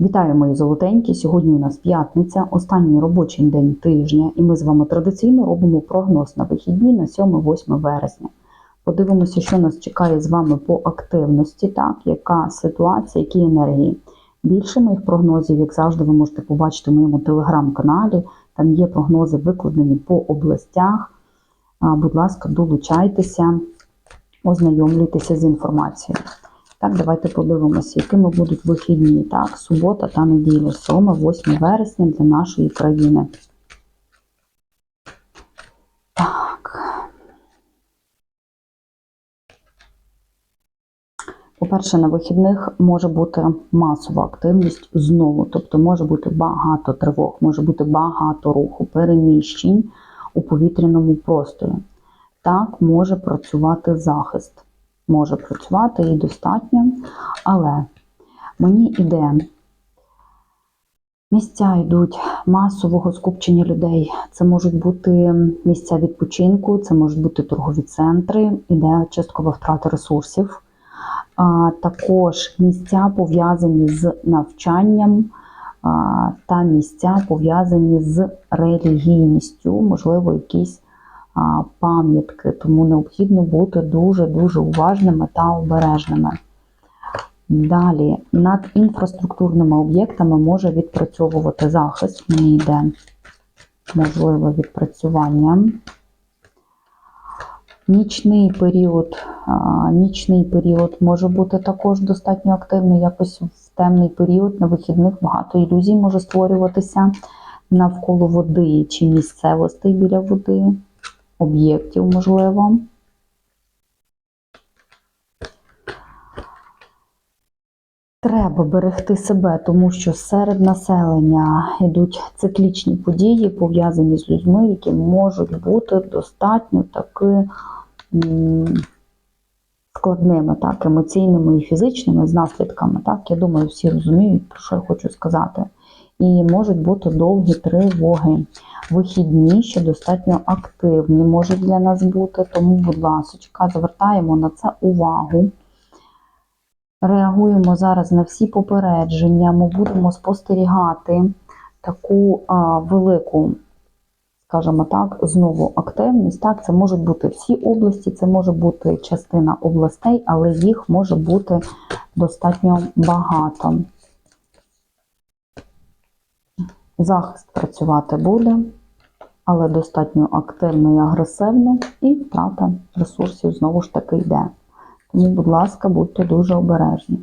Вітаю, мої золотенькі! Сьогодні у нас п'ятниця, останній робочий день тижня, і ми з вами традиційно робимо прогноз на вихідні на 7-8 вересня. Подивимося, що нас чекає з вами по активності, так, яка ситуація, які енергії. Більше моїх прогнозів, як завжди, ви можете побачити в моєму телеграм-каналі. Там є прогнози, викладені по областях. Будь ласка, долучайтеся, ознайомлюйтеся з інформацією. Так, давайте подивимося, якими будуть вихідні. Так, субота та неділя, 7-8 вересня для нашої країни. Так. По-перше, на вихідних може бути масова активність знову, тобто може бути багато тривог, може бути багато руху, переміщень у повітряному просторі. Так може працювати захист може працювати і достатньо, але мені йде місця йдуть масового скупчення людей. Це можуть бути місця відпочинку, це можуть бути торгові центри, іде часткова втрата ресурсів. А також місця пов'язані з навчанням та місця пов'язані з релігійністю, можливо, якісь пам'ятки, тому необхідно бути дуже-дуже уважними та обережними. Далі, над інфраструктурними об'єктами може відпрацьовувати захист. Мені йде можливе відпрацювання. Нічний період, нічний період може бути також достатньо активний. Якось в темний період на вихідних багато ілюзій може створюватися навколо води чи місцевостей біля води об'єктів, можливо. Треба берегти себе, тому що серед населення йдуть циклічні події, пов'язані з людьми, які можуть бути достатньо таки складними, так, емоційними і фізичними з наслідками. Так, я думаю, всі розуміють, про що я хочу сказати. І можуть бути довгі тривоги. Вихідні ще достатньо активні можуть для нас бути, тому, будь ласка, звертаємо на це увагу. Реагуємо зараз на всі попередження. Ми будемо спостерігати таку а, велику, скажімо так, знову активність. Так, це можуть бути всі області, це може бути частина областей, але їх може бути достатньо багато. Захист працювати буде, але достатньо активно і агресивно, і втрата ресурсів знову ж таки йде. Тому, будь ласка, будьте дуже обережні.